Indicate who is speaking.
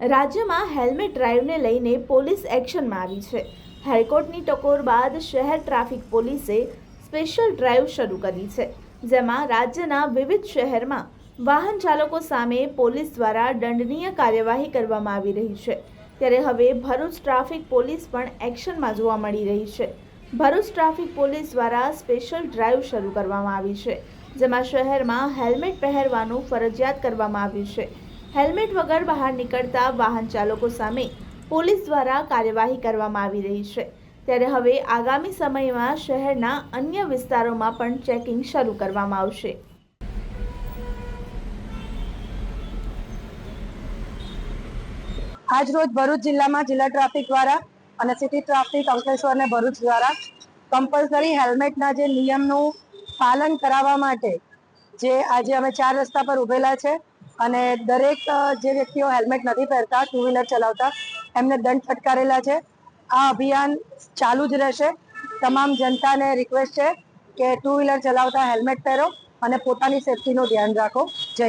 Speaker 1: રાજ્યમાં હેલ્મેટ ડ્રાઈવને લઈને પોલીસ એક્શનમાં આવી છે. હાઈકોર્ટની ટકોર બાદ શહેર ટ્રાફિક પોલીસે સ્પેશિયલ ડ્રાઈવ શરૂ કરી છે, જેમાં રાજ્યના વિવિધ શહેરમાં વાહન ચાલકો સામે પોલીસ દ્વારા દંડનીય કાર્યવાહી કરવામાં આવી રહી છે. ત્યારે હવે ભરૂચ ટ્રાફિક પોલીસ પણ એક્શનમાં જોવા મળી રહી છે. ભરૂચ ટ્રાફિક પોલીસ દ્વારા સ્પેશિયલ ડ્રાઈવ શરૂ કરવામાં આવી છે, જેમાં શહેરમાં હેલ્મેટ પહેરવાનું ફરજિયાત કરવામાં આવ્યું છે. હેલ્મેટ વગર બહાર નીકળતા વાહન ચાલકો સામે પોલીસ દ્વારા કાર્યવાહી કરવામાં આવી રહી છે. ત્યારે હવે આગામી સમયમાં શહેરના અન્ય વિસ્તારોમાં પણ ચેકિંગ શરૂ કરવામાં આવશે.
Speaker 2: આજ રોજ ભરૂચ જિલ્લામાં જિલ્લા ટ્રાફિક દ્વારા અને સિટી ટ્રાફિક અંકલેશ્વર અને ભરૂચ દ્વારા કમ્પલસરી હેલ્મેટના જે નિયમનું પાલન કરાવવા માટે જે આજે અમે ચાર રસ્તા પર ઉભેલા છે અને દરેક જે વ્યક્તિઓ હેલ્મેટ નથી પહેરતા ટુ વ્હીલર ચલાવતા, એમને દંડ ફટકારેલા છે. આ અભિયાન ચાલુ જ રહેશે. તમામ જનતાને રિક્વેસ્ટ છે કે ટુ વ્હીલર ચલાવતા હેલ્મેટ પહેરો અને પોતાની સેફટીનું ધ્યાન રાખો. જય